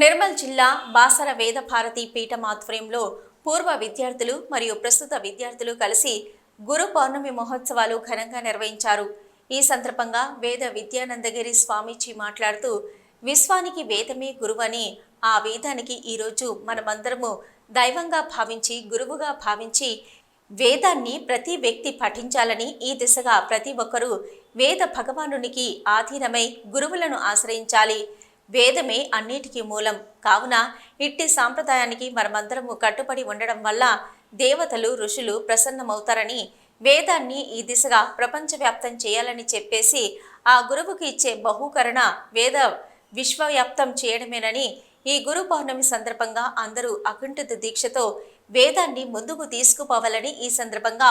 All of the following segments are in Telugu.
నిర్మల్ జిల్లా బాసర వేదభారతి పీఠం ఆధ్వర్యంలో పూర్వ విద్యార్థులు మరియు ప్రస్తుత విద్యార్థులు కలిసి గురు పౌర్ణమి మహోత్సవాలు ఘనంగా నిర్వహించారు. ఈ సందర్భంగా వేద విద్యానందగిరి స్వామీజీ మాట్లాడుతూ విశ్వానికి వేదమే గురువని ఆ వేదానికి ఈరోజు మనమందరము దైవంగా భావించి గురువుగా భావించి వేదాన్ని ప్రతి వ్యక్తి పఠించాలని ఈ దిశగా ప్రతి ఒక్కరూ వేద భగవానునికి ఆధీనమై గురువులను ఆశ్రయించాలి. వేదమే అన్నిటికీ మూలం. కావున ఇట్టి సాంప్రదాయానికి మనమందరము కట్టుబడి ఉండడం వల్ల దేవతలు ఋషులు ప్రసన్నమవుతారని వేదాన్ని ఈ దిశగా ప్రపంచవ్యాప్తం చేయాలని చెప్పేసి ఆ గురువుకి ఇచ్చే బహుకరణ వేద విశ్వవ్యాప్తం చేయడమేనని ఈ గురు పౌర్ణమి సందర్భంగా అందరూ అకుంఠిత దీక్షతో వేదాన్ని ముందుకు తీసుకుపోవాలని ఈ సందర్భంగా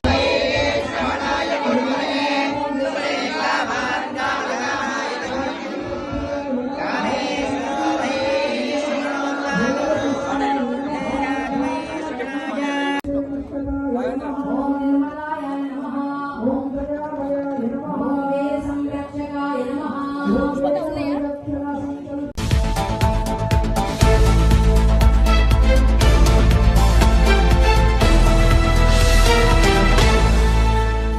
né?